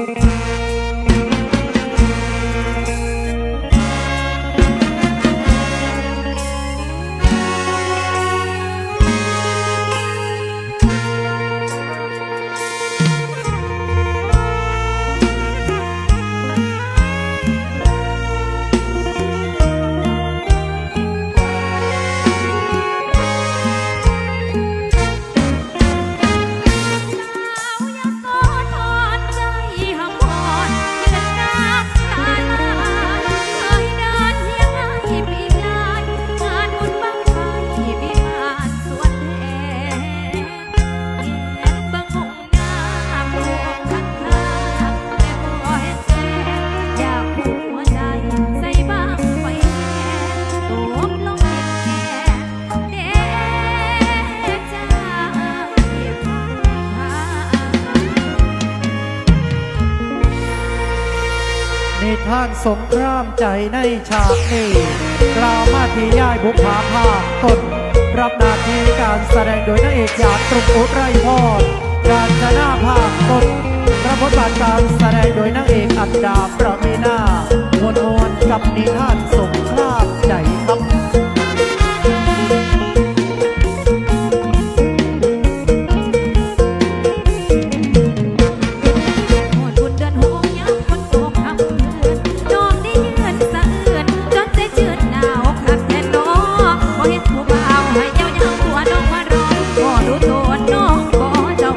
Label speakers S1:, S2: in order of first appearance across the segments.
S1: Música ผ่าน
S2: สงครามใจในฉากนี้กล่าวมาที่ย่ายบุพาภาคตนรับนาทีการแสดงโดยนายเอกหยาดตรุกอุไรพรการชนะภาคตนพรับบทบาทการแสดงโดยนางเอกอัดดาประมีนาวนวนกับนิทานสม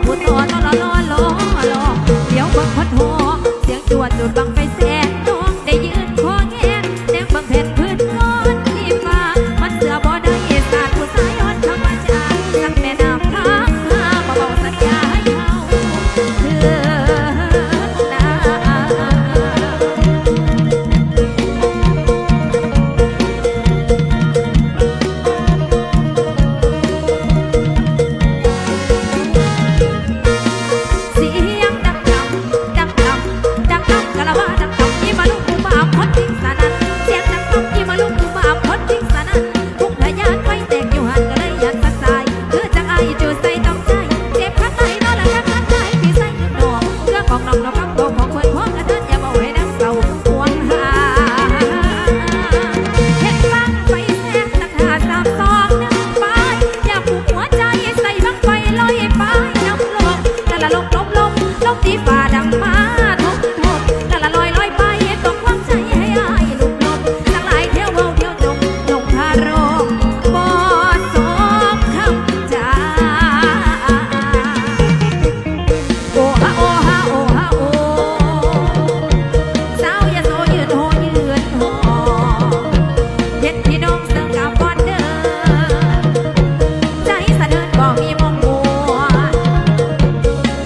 S1: Pero una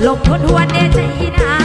S1: ลบทวนหัวเนใจนา